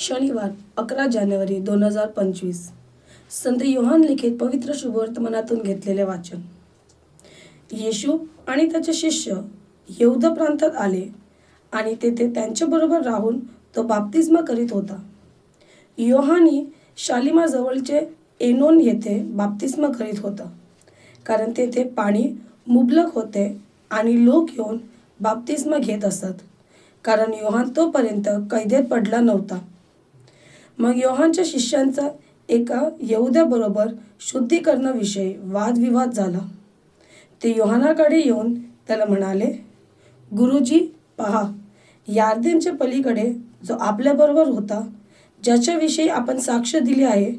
शनिवार अकरा जानेवारी दोन हजार पंचवीस. संत योहान लिखित पवित्र शुभवर्तमानातून घेतलेले वाचन. येशू आणि त्याचे शिष्य यहुदा प्रांतात आले आणि तेथे त्यांच्याबरोबर राहून तो बाप्तिस्मा करीत होता. योहानी शालिमाजवळचे एनोन येथे बाप्तिस्मा करीत होता. कारण तेथे पाणी मुबलक होते आणि लोक येऊन बाप्तिस्मा घेत असत. कारण योहान तोपर्यंत कैदेत पडला नव्हता. मग योहानच्या शिष्यांचा एका यहुद्याबरोबर शुद्धीकरणाविषयी वादविवाद झाला. ते योहानाकडे येऊन त्याला म्हणाले गुरुजी पहा यार्देनच्या पलीकडे जो आपल्याबरोबर होता ज्याच्याविषयी आपण साक्ष दिली आहे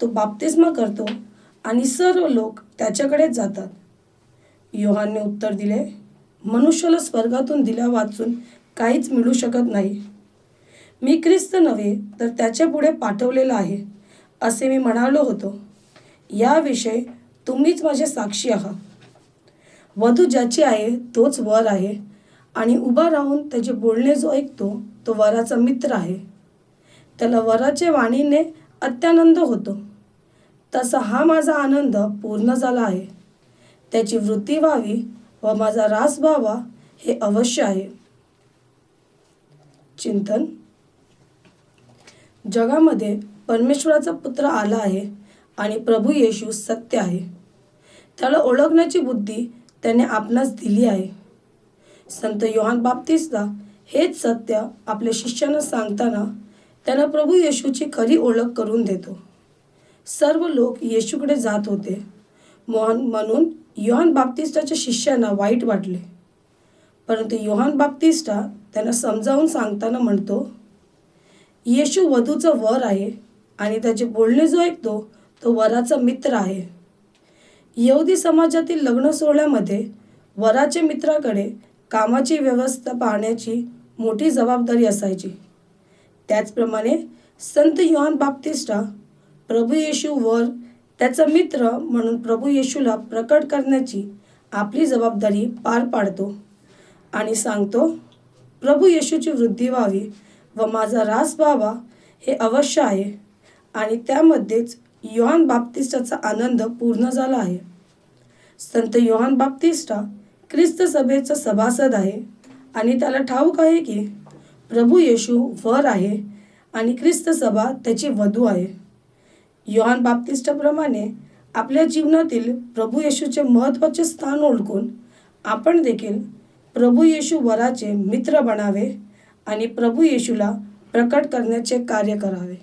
तो बाप्तिस्मा करतो आणि सर्व लोक त्याच्याकडेच जातात. योहानने उत्तर दिले मनुष्याला स्वर्गातून दिल्या वाचून काहीच मिळू शकत नाही. मी ख्रिस्त नव्हे तर त्याच्या पुढे पाठवलेलं आहे असे मी म्हणालो होतो. याविषयी तुम्हीच माझे साक्षी आहात. वधू ज्याची आहे तोच वर आहे आणि उभा राहून त्याचे बोलणे जो ऐकतो तो वराचा मित्र आहे. त्याला वराचे वाणीने अत्यानंद होतो. तसा हा माझा आनंद पूर्ण झाला आहे. त्याची वृत्ती व्हावी व माझा रास व्हावा हे अवश्य आहे. चिंतन जगामध्ये परमेश्वराचा पुत्र आला आहे आणि प्रभू येशू सत्य आहे. त्याला ओळखण्याची बुद्धी त्याने आपणास दिली आहे. संत योहान बाप्तिस्ता हेच सत्य आपल्या शिष्यांना सांगताना त्यांना प्रभू येशूची खरी ओळख करून देतो. सर्व लोक येशूकडे जात होते. मोहन म्हणून योहान बाप्तिस्टाच्या शिष्यांना वाईट वाटले. परंतु योहान बाप्तिस्टा त्यांना समजावून सांगताना म्हणतो येशू वधूचा वर आहे आणि त्याचे बोलणे जो ऐकतो तो वराचा मित्र आहे. यहुदी समाजातील लग्न सोहळ्यामध्ये वराच्या मित्राकडे कामाची व्यवस्था पाहण्याची मोठी जबाबदारी असायची. त्याचप्रमाणे संत योहान बाप्तिस्टा प्रभू येशू वर त्याचा मित्र म्हणून प्रभू येशूला प्रकट करण्याची आपली जबाबदारी पार पाडतो आणि सांगतो प्रभू येशूची वृद्धी व्हावी व माझा रास व्हावा हे अवश्य आहे. आणि त्यामध्येच योहान बाप्तिस्टाचा आनंद पूर्ण झाला आहे. संत योहान बाप्तिस्टा ख्रिस्त सभेचा सभासद आहे. आणि त्याला ठाऊक आहे की प्रभू येशू वर आहे आणि ख्रिस्त सभा त्याची वधू आहे. योहान बाप्तिस्टाप्रमाणे आपल्या जीवनातील प्रभू येशूचे महत्त्वाचे स्थान ओळखून आपण देखील प्रभू येशू वराचे मित्र बनावे आणि प्रभू येशूला प्रकट करण्याचे कार्य करावे.